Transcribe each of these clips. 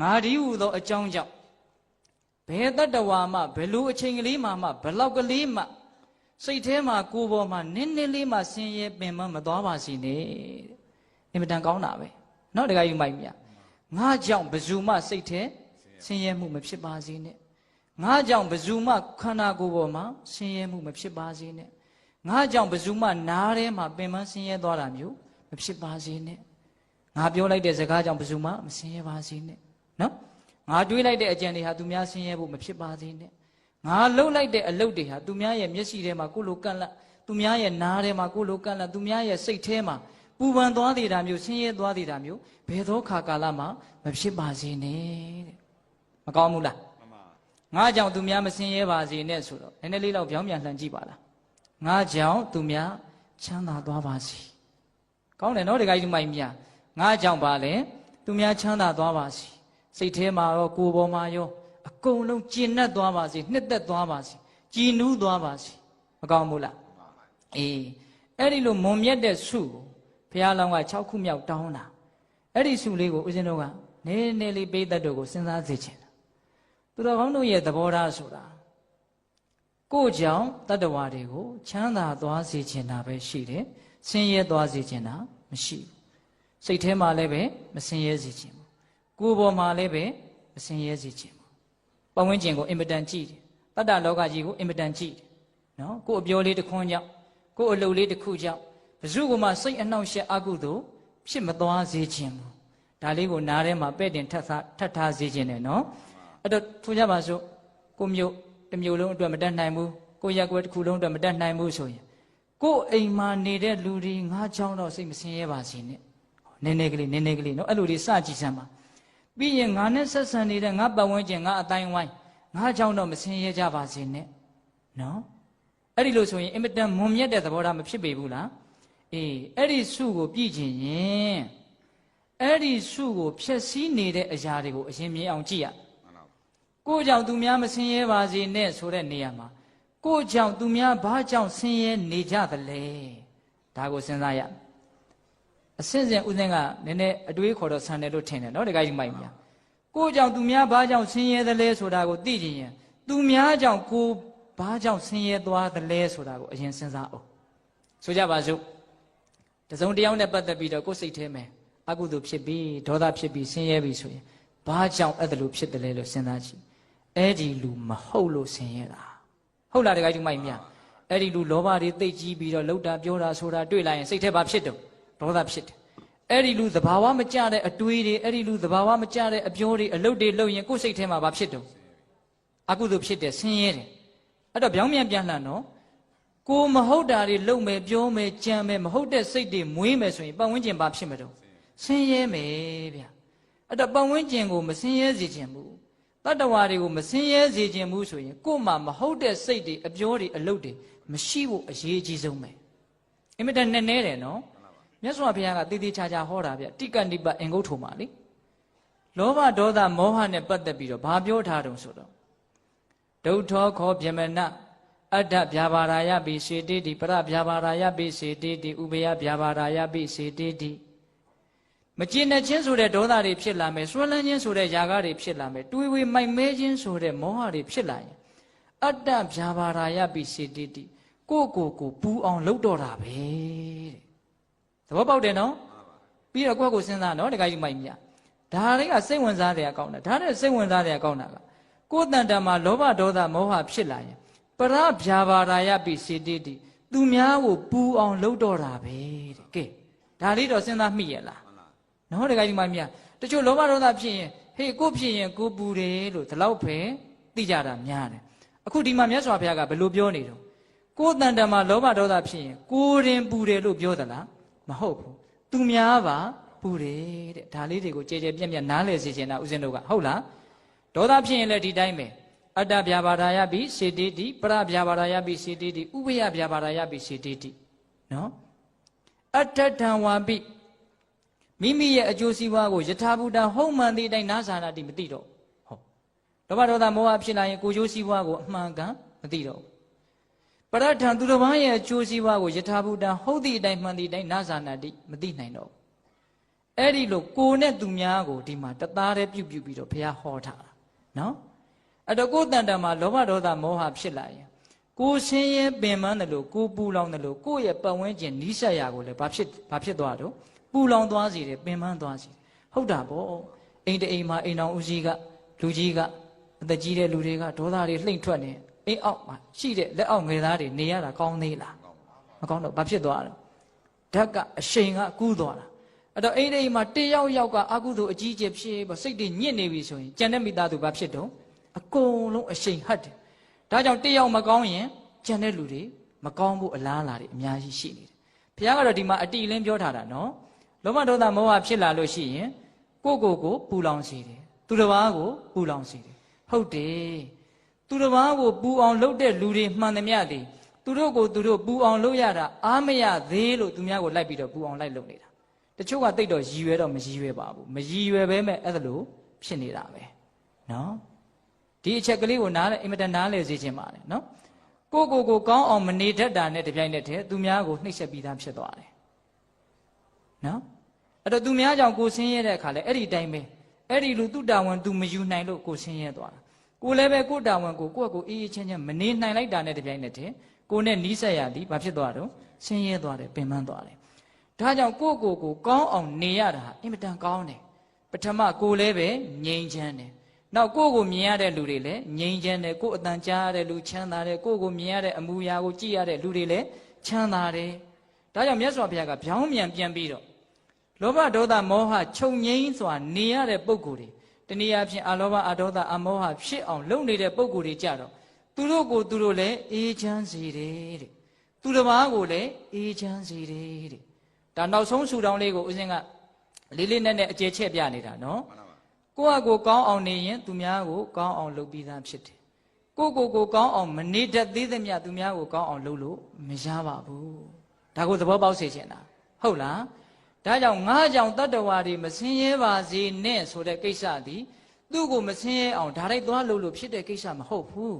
ငါဒီဟုသောအကြောင်းကြောင့်ဘယ်တတ္တဝါမှဘယ်လိုအချိန်ကလေးမှမှဘယ်လောက်ကလေးမှစိတ်ထဲမှာကိုယ်ပေါ်မှာနင်းနင်းလေးမှဆင်းရဲပင်မမသွားပါစေနဲ့တဲ့အင်မတန်ကောင်းတာပဲเนาะတခါယူမိုက်မြငါကြောင့်ဘယ်သူမှစိတ်ထဲဆင်းရဲမှုမဖြစ်ပါစေနဲ့ငါကြောင့်ဘယ်သူမှခန္ဓာကိုယ်ပေါ်မှာဆင်းရဲမှုမဖြစ်ပါစေနဲ့ငါကြောင့်ဘယ်သူမှနားထဲမှာပင်မဆင်းရဲသွားတာမျိုးမဖြစ်ပါစေနဲ့ငါပြောလိုက်တဲ့စကားကြောင့်ဘယ်သူမှမဆင်းရဲပါစေနဲ့ နော်ငါတွေးလိုက်တဲ့အကြံတွေဟာသူများဆင်းရဲဖို့မဖြစ်ပါစေနဲ့ငါလှုပ်လိုက်တဲ့အလုပ်တွေဟာသူများရဲ့မျက်စိထဲမှာကိုယ်လိုကန့်လန့်သူများရဲ့နားထဲမှာကိုယ်လိုကန့်လန့်သူများရဲ့စိတ်ထဲမှာပူပန်သွားသေးတာမျိုးဆင်းရဲသွားသေးတာမျိုးဘယ်သောခါကာလမှာမဖြစ်ပါစေနဲ့တဲ့မကောင်းဘူးလားမှန်ပါငါကြောင့်သူများမဆင်းရဲပါစေနဲ့ဆိုတော့နည်းနည်းလေးတော့ပြောင်းပြန်လှန်ကြည့်ပါလားငါကြောင့်သူများချမ်းသာသွားပါစေကောင်းတယ်နော်ဒကာကြီးဒီမိုင်မြငါကြောင့်ပါလေသူများချမ်းသာသွားပါစေ စိတ်ထဲမှာရောကိုယ်ပေါ်မှာရောအကုန်လုံးကျဉ်တ်သွားပါစေနှစ်သက်သွားပါစေကြည်နူးသွားပါစေမကောင်းဘူးလားအေးအဲ့ဒီလိုမွန်မြတ်တဲ့ဆုကိုဘုရားလောင်းက6ခုမြောက်တောင်းတာအဲ့ဒီဆုလေးကိုဦးဇင်းတို့ကနည်းနည်းလေးပေးတတ်တို့ကိုစဉ်းစားစေချင်တာသူတော်ကောင်းတို့ရဲ့သဘောထားဆိုတာကိုယ့်ကြောင့်တတ္တဝါတွေကိုချမ်းသာသွားစေချင်တာပဲရှိတယ်ဆင်းရဲသွားစေချင်တာမရှိဘူးစိတ်ထဲမှာလည်းပဲမဆင်းရဲစေချင်ဘူး ကိုယ်ပေါ်မှာလည်းပဲမဆင်းရဲစေချင်ဘူးပတ်ဝန်းကျင်ကိုအင်မတန်ကြည့်တယ်တတ္တလောကကြီးကိုအင်မတန်ကြည့်တယ်နော်ကိုယ်အပြောလေးတစ်ခွန်းကြောင့်ကိုယ်အလုပ်လေးတစ်ခုကြောင့်ဘယ်သူကမှစိတ်အနှောင့်အယှက်အကုသို့ဖြစ်မသွားစေချင်ဘူးဒါလေးကိုနားထဲမှာပဲ့တင်ထပ်ထားထပ်ထားစေချင်တယ်နော်အဲ့တော့ထူကြပါစို့ကိုမျိုးတစ်မျိုးလုံးအတွက်မတက်နိုင်ဘူးကိုရက်ကွယ်တစ်ခုလုံးအတွက်မတက်နိုင်ဘူးဆိုရင်ကို့အိမ်မှာနေတဲ့လူတွေငါးချောင်းတော့စိတ်မဆင်းရဲပါစေနဲ့နည်းနည်းကလေးနည်းနည်းကလေးနော်အဲ့လိုလေးစကြည့်စမ်းပါ ပြီးရင်ငါနဲ့ဆက်ဆံနေတဲ့ငါပတ်ဝန်းကျင်ငါအတိုင်းဝိုင်းငါးချောင်းတော့မဆင်းရဲကြပါစေနဲ့နော်အဲ့ဒီလိုဆိုရင်အင်မတန်မွန်မြတ်တဲ့သဘောထားမဖြစ်ပေဘူးလားအေးအဲ့ဒီစုကိုပြည့်ချင်ရင်အဲ့ဒီစုကိုဖျက်ဆီးနေတဲ့အရာတွေကိုအရင်မြင်အောင်ကြည့်ရမှန်ပါကိုကြောင့်သူများမဆင်းရဲပါစေနဲ့ဆိုတဲ့နေရာမှာကိုကြောင့်သူများဘာကြောင့်ဆင်းရဲနေကြသလဲဒါကိုစဉ်းစားရ အစင်းစင်ဥစဉ်ကနည်းနည်းအတွေးခေါ်တော့ဆန်တယ်လို့ထင်တယ်နော်တခါကြီးမိုက်မြာကိုကြောင့်သူများဘာကြောင့်ဆင်းရဲသလဲဆိုတာကိုသိချင်ရင်သူများကြောင့်ကိုဘာကြောင့်ဆင်းရဲသွားသလဲဆိုတာကိုအရင်စဉ်းစားအောင်ဆိုကြပါစို့တစုံတစ်ယောက်နဲ့ပတ်သက်ပြီးတော့ကိုယ်စိတ်ထဲမှာအကုသိုလ်ဖြစ်ပြီးဒေါသဖြစ်ပြီးဆင်းရဲပြီးဆိုရင်ဘာကြောင့်အဲ့ဒါလိုဖြစ်တယ်လဲလို့စဉ်းစားကြည့်အဲ့ဒီလူမဟုတ်လို့ဆင်းရဲတာဟုတ်လားတခါကြီးမိုက်မြအဲ့ဒီလူလောဘတွေသိပ်ကြီးပြီးတော့လှုပ်တာပြောတာဆိုတာတွေ့လိုက်ရင်စိတ်ထဲဘာဖြစ်တော့ ဒေါသဖြစ်တယ်အဲ့ဒီလူသဘာဝမကျတဲ့အတွေးတွေအဲ့ဒီလူသဘာဝမကျတဲ့အပြောတွေအလုပ်တွေလုပ်ရင်ကိုယ်စိတ်ထဲမှာဘာဖြစ်တော့အကုသိုလ်ဖြစ်တယ်ဆင်းရဲတယ်အဲ့တော့ပြောင်းပြန်ပြန်လှန်တော့ကိုမဟုတ်တာတွေလုပ်မယ်ပြောမယ်ကြံမယ်မဟုတ်တဲ့စိတ်တွေမွေးမယ်ဆိုရင်ပတ်ဝန်းကျင်ဘာဖြစ်မတော့ဆင်းရဲမယ်ဗျအဲ့တော့ပတ်ဝန်းကျင်ကိုမဆင်းရဲစေချင်ဘူးတတ္တဝါတွေကိုမစင်းရဲစေခြင်းဘူးဆိုရင်ကို့မှာမဟုတ်တဲ့စိတ်တွေအပြောတွေအလုပ်တွေမရှိဖို့အရေးကြီးဆုံးပဲအင်မတန်နဲ့နဲတယ်နော် မြတ်စွာဘုရားကတည်တည်ချာချာဟောတာဗျတိကနိပ္ပအင်္ဂုတ္ထုမှာလေလောဘဒေါသမောဟနဲ့ပတ်သက်ပြီးတော့ဘာပြောထားတုံဆိုတော့ဒုဋ္ဌောခောဗျမနအတ္တဗျာပါရာယပိစေတိတိပရဗျာပါရာယပိစေတိတိဥပယဗျာပါရာယပိစေတိတိမကျင်တဲ့ချင်းဆိုတဲ့ဒေါသတွေဖြစ်လာမယ်စွဲလန်းခြင်းဆိုတဲ့ຢာကတွေဖြစ်လာမယ်တွေးဝေမိုက်မဲခြင်းဆိုတဲ့မောဟတွေဖြစ်လာရင်အတ္တဗျာပါရာယပိစေတိတိကိုယ့်ကိုယ်ကိုပူအောင်လုပ်တော့တာပဲတဲ့ သဘောပေါက်တယ်နော်ပြီးတော့ကိုယ့်ကိုယ်စဉ်းစားနော်တခါကြီးမိုက်မြဒါတွေကစိတ်ဝင်စားတဲ့အကောင်းတာဒါနဲ့စိတ်ဝင်စားတဲ့အကောင်းတာကကိုယ်တန်တမှာလောဘဒေါသမောဟဖြစ်လာရင်ပရဗျာပါရာယပိစေတိတိသူများကိုပူအောင်လုပ်တော့တာပဲတဲ့ကဲဒါလေးတော့စဉ်းစားမိရဲ့လားမှန်ပါနော်တခါကြီးမမြတချို့လောဘဒေါသဖြစ်ရင်ဟေးကိုဖြစ်ရင်ကိုပူတယ်လို့ဒီလောက်ပဲသိကြတာများတယ်အခုဒီမှာမြတ်စွာဘုရားကဘယ်လိုပြောနေတော့ကိုယ်တန်တမှာလောဘဒေါသဖြစ်ရင်ကိုယ်ရင်ပူတယ်လို့ပြောသလား မဟုတ်ဘူးသူများပါပူတယ်တဲ့ဒါလေးတွေကိုကြဲကြဲပြက်ပြက်နားလည်စေချင်တာဦးဇင်းတို့ကဟုတ်လားဒေါသဖြစ်ရင်လည်းဒီတိုင်းပဲအတ္တဗျာပါဒာယပိစေတိတိပရဗျာပါဒာယပိစေတိတိဥပယဗျာပါဒာယပိစေတိတိနော်အတ္တထံဝါပိမိမိရဲ့အကျိုးစီးပွားကိုယထာဘူတဟုတ်မှန်သည့်အတိုင်းနာဇာနာတိမသိတော့ဟုတ်လောဘဒေါသမောဟဖြစ်လာရင်ကိုကျိုးစီးပွားကိုအမှန်ကန်မသိတော့ဘူး ပရထံသူတစ်ပါးရဲ့အကျိုးစီးပွားကိုယထာဘူတဟုတ်သည့်အတိုင်းမှန်သည့်အတိုင်းနာဇာနာတိမသိနိုင်တော့ဘူးအဲ့ဒီလိုကိုနဲ့သူများကိုဒီမှာတသားတည်းပြုတ်ပြုတ်ပြီးတော့ဘုရားဟောထားတာနော်အဲ့တော့ကိုယ်တန်တန်မှာလောဘဒေါသမောဟဖြစ်လာရင်ကိုဆင်းရဲပင်ပန်းတယ်လို့ကိုပူလောင်တယ်လို့ကိုယ့်ရဲ့ပတ်ဝန်းကျင်နီးစပ်ရာကိုလည်းဘာဖြစ်ဘာဖြစ်သွားတော့ပူလောင်သွားစေတယ်ပင်ပန်းသွားစေတယ်ဟုတ်တာပေါ့အိမ်တအိမ်မှာအိမ်တော်ဦးကြီးကလူကြီးကအသက်ကြီးတဲ့လူတွေကဒေါသတွေလှိမ့်ထွက်နေ အိမ်အောက်မှာရှိတဲ့လက်အောက်ငယ်သားတွေနေရတာကောင်းသေးလားမကောင်းတော့ဘာဖြစ်သွားလဲဓာတ်ကအရှိန်ကကူးသွားတာအဲ့တော့အိမ်အိမ်မှာတယောက်ယောက်ကအကုသိုလ်အကြီးကျယ်ဖြစ်ပေါ့စိတ်တွေညစ်နေပြီဆိုရင်ကြံတဲ့မိသားစုဘာဖြစ်တော့အကုန်လုံးအရှိန်ဟတ်တယ်ဒါကြောင့်တယောက်မကောင်းရင်ကြံတဲ့လူတွေမကောင်းဖို့အလားအလာတွေအများကြီးရှိနေတယ်ဘုရားကတော့ဒီမှာအတိအလင်းပြောထားတာနော်လောဘဒေါသမောဟဖြစ်လာလို့ရှိရင်ကိုယ့်ကိုယ်ကိုပူလောင်စေတယ်သူတစ်ပါးကိုပူလောင်စေတယ်ဟုတ်တယ် သူတစ်ပါးကိုပူအောင်လုပ်တဲ့လူတွေမှန်သမျှသည်သူတို့ကိုသူတို့ပူအောင်လုပ်ရတာအားမရသေးလို့သူများကိုလိုက်ပြီးတော့ပူအောင်လိုက်လုပ်နေတာတချို့ကတိတ်တော့ရည်ရွယ်တော့မရည်ရွယ်ပါဘူးမရည်ရွယ်ပဲမဲ့အဲ့ဒါလို့ဖြစ်နေတာပဲနော်ဒီအချက်ကလေးကိုနားလဲအင်မတန်နားလဲစေခြင်းပါလေနော်ကိုကိုကိုကောင်းအောင်မနေတတ်တာနဲ့တပြိုင်နက်တည်းသူများကိုနှိပ်စက်ပြီးသားဖြစ်သွားတယ်နော်အဲ့တော့သူများကြောင့်ကိုဆင်းရဲတဲ့အခါလဲအဲ့ဒီအတိုင်းပဲအဲ့ဒီလူသူတာဝန်သူမယူနိုင်လို့ကိုဆင်းရဲသွားတာ ကိုလည်းပဲကိုတာဝန်ကိုကိုယ့်ကိုအေးအေးချမ်းချမ်းမနေနိုင်လိုက်တာနဲ့တပြိုင်နက်တည်းကိုနဲ့နီးစပ်ရသည်ဘာဖြစ်သွားတော့ဆင်းရဲသွားတယ်ပင်ပန်းသွားတယ်ဒါကြောင့်ကိုကိုကိုကောင်းအောင်နေရတာအင်မတန်ကောင်းတယ်ပထမကိုလည်းပဲငြိမ်ချမ်းတယ်နောက်ကိုကိုမြင်ရတဲ့လူတွေလည်းငြိမ်ချမ်းတယ်ကိုအတန်ကြားရတဲ့လူချမ်းသာတယ်ကိုကိုမြင်ရတဲ့အမူအရာကိုကြည့်ရတဲ့လူတွေလည်းချမ်းသာတယ်ဒါကြောင့်မြတ်စွာဘုရားကဗျောင်းမြန်ပြန်ပြီးတော့လောဘဒေါသမောဟချုပ်ငိမ့်စွာနေရတဲ့ပုံကိုယ်တွေ တနည်းအားဖြင့်အလောဘအဒေါသအမောဟဖြစ်အောင်လုပ်နေတဲ့ပုံကိုယ်တွေကြတော့သူတို့ကိုသူတို့လည်းအေးချမ်းစေတယ်တဲ့သူတစ်ပါးကိုလည်းအေးချမ်းစေတယ်တဲ့ဒါနောက်ဆုံးဆူတောင်းလေးကိုဦးဇင်းကလေးလေးနက်နက်အကျယ်ချက်ပြနေတာနော်ကိုယ့်အကိုကောင်းအောင်နေရင်သူများကိုကောင်းအောင်လုပ်ပြီးသားဖြစ်တယ်ကိုယ့်ကိုယ်ကိုကောင်းအောင်မနေတတ်သေးသမျှသူများကိုကောင်းအောင်လုပ်လို့မရပါဘူးဒါကိုသဘောပေါက်စေချင်တာဟုတ်လား ဒါကြောင့်ငါးကြောင့်တတ္တဝါတွေမဆင်းရဲပါစေနဲ့ဆိုတဲ့ကိစ္စသည်သူ့ကိုမဆင်းရဲအောင်ဒါလိုက်သွားလို့လို့ဖြစ်တဲ့ကိစ္စမဟုတ်ဘူး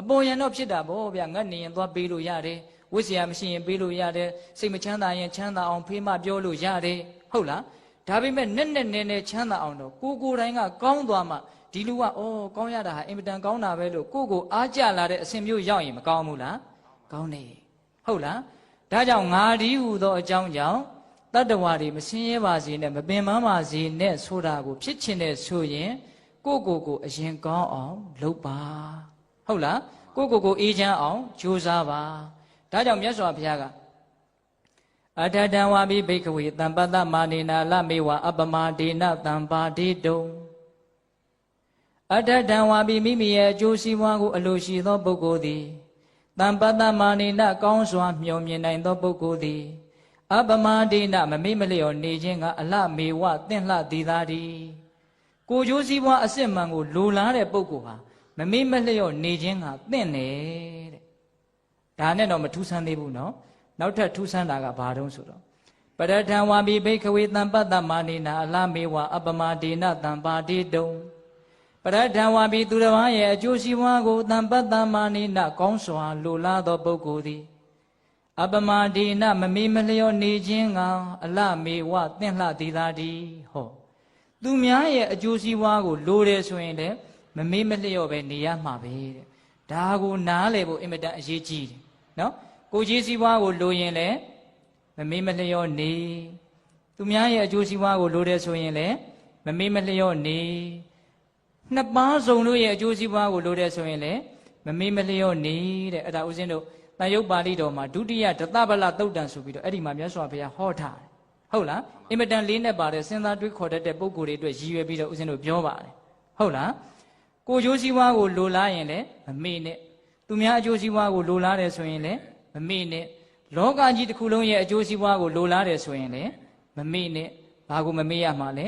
အပေါ်ယံတော့ဖြစ်တာဗောဗျာငတ်နေရင်သွားပေးလို့ရတယ်ဝိဇ္ဇာမရှိရင်ပေးလို့ရတယ်စိတ်မချမ်းသာရင်ချမ်းသာအောင်ဖေးမပြောလို့ရတယ်ဟုတ်လားဒါပေမဲ့နဲ့နဲ့နဲ့နဲ့ချမ်းသာအောင်တော့ကိုကိုတိုင်းကကောင်းသွားမှဒီလူကအော်ကောင်းရတာဟာအင်မတန်ကောင်းတာပဲလို့ကိုကိုအားကြလာတဲ့အစဉ်မျိုးရောက်ရင်မကောင်းဘူးလားကောင်းတယ်ဟုတ်လားဒါကြောင့်ငါဒီဟူသောအကြောင်းကြောင့် တတ္တဝါတွေမဆင်းရဲပါစေနဲ့မပင်ပန်းပါစေနဲ့ဆိုတာကိုဖြစ်ချင်တဲ့ဆိုရင်ကိုကိုကိုအရင်ကောင်းအောင်လုပ်ပါဟုတ်လားကိုကိုကိုအေးချမ်းအောင်ကြိုးစားပါဒါကြောင့်မြတ်စွာဘုရားကအတတံဝါပိဘိကဝေတံပတ္တမာနေနာလမေဝအပမဒေနတံပါတိတုံအတတံဝါပိမိမိရဲ့အကျိုးစီးပွားကိုအလိုရှိသောပုဂ္ဂိုလ်သည်တံပတ္တမာနေနကောင်းစွာမျှော်မြင်နိုင်သောပုဂ္ဂိုလ်သည် အပမဒိနမမေ့မလျော်နေခြင်းကအလမေဝတင့်လှသေးသာတည်းကိုကျိုးစည်းပွားအစစ်မှန်ကိုလိုလားတဲ့ပုဂ္ဂိုလ်ဟာမမေ့မလျော်နေခြင်းကတင့်တယ်တဲ့ဒါနဲ့တော့မထူးဆန်းသေးဘူးနော်နောက်ထပ်ထူးဆန်းတာကဘာတုံးဆိုတော့ပရထံဝါမိဘိခဝေတံပတ္တမာနိနာအလမေဝအပမဒေနတံပါတိတုံပရထံဝါမိသူတော်ရဲ့အကျိုးစီးပွားကိုတံပတ္တမာနိနာကောင်းစွာလိုလားသောပုဂ္ဂိုလ်သည် အပမဒေနမမေမလျော့နေခြင်းကအလမေဝတင့်လှသည်သာဒီဟောသူများရဲ့အကျိုးစီးပွားကိုလိုတယ်ဆိုရင်လည်းမမေ့မလျော့ပဲနေရမှာပဲတဲ့ဒါကိုနားလည်ဖို့အင်မတန်အရေးကြီးတယ်နော်ကိုကြီးစည်းဝါးကိုလိုရင်လည်းမမေ့မလျော့နေသူများရဲ့အကျိုးစီးပွားကိုလိုတယ်ဆိုရင်လည်းမမေ့မလျော့နေနှစ်ပါးစုံတို့ရဲ့အကျိုးစီးပွားကိုလိုတယ်ဆိုရင်လည်းမမေ့မလျော့နေတဲ့အဲ့ဒါဦးဇင်းတို့ တန်ရုပ်ပါဠိတော်မှာဒုတိယဒသဗလသုတ်တံဆိုပြီးတော့အဲ့ဒီမှာမြတ်စွာဘုရားဟောထားတယ်ဟုတ်လားအင်မတန်လေးနဲ့ပါတဲ့စဉ်းစားတွေးခေါ်တတ်တဲ့ပုံကိုယ်တွေအတွက်ရည်ရွယ်ပြီးတော့ဦးဇင်းတို့ပြောပါတယ်ဟုတ်လားကိုကျိုးစည်းဝါးကိုလိုလားရင်လည်းမမေ့နဲ့သူများအကျိုးစည်းဝါးကိုလိုလားတယ်ဆိုရင်လည်းမမေ့နဲ့လောကကြီးတစ်ခုလုံးရဲ့အကျိုးစည်းဝါးကိုလိုလားတယ်ဆိုရင်လည်းမမေ့နဲ့ဘာကိုမမေ့ရမှာလဲ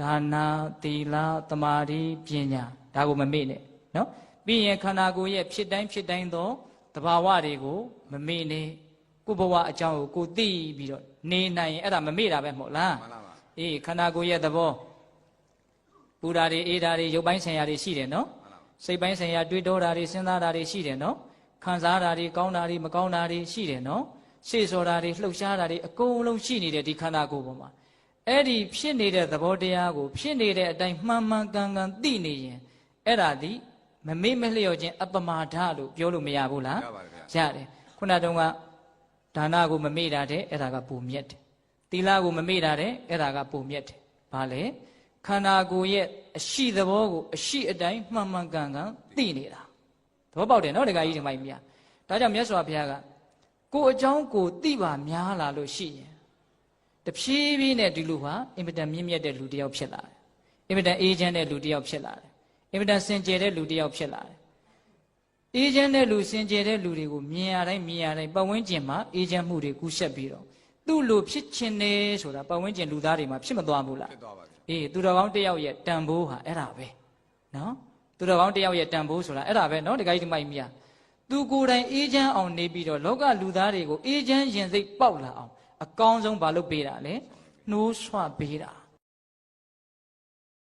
ဒါနာသီလသမာဓိပညာဒါကိုမမေ့နဲ့နော်ပြီးရင်ခန္ဓာကိုယ်ရဲ့ဖြစ်တိုင်းဖြစ်တိုင်းသော တဘာဝတွေကိုမမေ့နဲ့ကိုယ်ဘဝအကြောင်းကိုကိုသိပြီးတော့နေနိုင်ရင်အဲ့ဒါမမေ့တာပဲမဟုတ်လားမှန်ပါပါအေးခန္ဓာကိုယ်ရဲ့သဘောပူတာတွေအေးတာတွေရုပ်ပိုင်းဆိုင်ရာတွေရှိတယ်နော်စိတ်ပိုင်းဆိုင်ရာတွေးတောတာတွေစဉ်းစားတာတွေရှိတယ်နော်ခံစားတာတွေကောင်းတာတွေမကောင်းတာတွေရှိတယ်နော်ရှေ့စော်တာတွေလှုပ်ရှားတာတွေအကုန်လုံးရှိနေတဲ့ဒီခန္ဓာကိုယ်ပေါ်မှာအဲ့ဒီဖြစ်နေတဲ့သဘောတရားကို ဖြစ်နေတဲ့အတိုင်းမှန်မှန်ကန်ကန်သိနေရင်အဲ့ဒါဒီ မမေ့မလျော့ခြင်းအပမာဒလို့ပြောလို့မရဘူးလားရပါတယ်ဗျာရတယ်ခုနတုန်းကဒါနကိုမမေ့တာတဲ့အဲ့ဒါကပုံမြတ်တယ်သီလကိုမမေ့တာတဲ့အဲ့ဒါကပုံမြတ်တယ်ဘာလဲခန္ဓာကိုယ်ရဲ့အရှိသဘောကိုအရှိအတိုင်းမှန်မှန်ကန်ကန်သိနေတာသဘောပေါက်တယ်နော်ဒကာကြီးဒီမိုင်းမြတ်ဒါကြောင့်မြတ်စွာဘုရားကကိုယ်အကြောင်းကိုသိပါများလာလို့ရှိရင်တဖြည်းဖြည်းနဲ့ဒီလူဟာအင်မတန်မြင့်မြတ်တဲ့လူတစ်ယောက်ဖြစ်လာတယ်အင်မတန်အေးချမ်းတဲ့လူတစ်ယောက်ဖြစ်လာတယ် အင်မတန်စင်ကြယ်တဲ့လူတစ်ယောက်ဖြစ်လာတယ်အေဂျင့်တဲ့လူစင်ကြယ်တဲ့လူတွေကိုမြင်ရတိုင်းမြင်ရတိုင်းပတ်ဝန်းကျင်မှာအေဂျင့်မှုတွေကူးဆက်ပြီးတော့သူ့လိုဖြစ်ချင်တယ်ဆိုတာပတ်ဝန်းကျင်လူသားတွေမှာဖြစ်မသွားဘူးလားဖြစ်သွားပါပြီအေးသူတော်ကောင်းတစ်ယောက်ရဲ့တန်ဖိုးဟာအဲ့ဒါပဲနော်သူတော်ကောင်းတစ်ယောက်ရဲ့တန်ဖိုးဆိုတာအဲ့ဒါပဲနော်ဒီကိစ္စမိုက်မီးသူကိုယ်တိုင်အေဂျင့်အောင်နေပြီးတော့လောကလူသားတွေကိုအေဂျင့်ရင်စိတ်ပေါက်လာအောင်အကောင်းဆုံးမလုပ်ပေးတာလေနှိုးဆွပေးတာ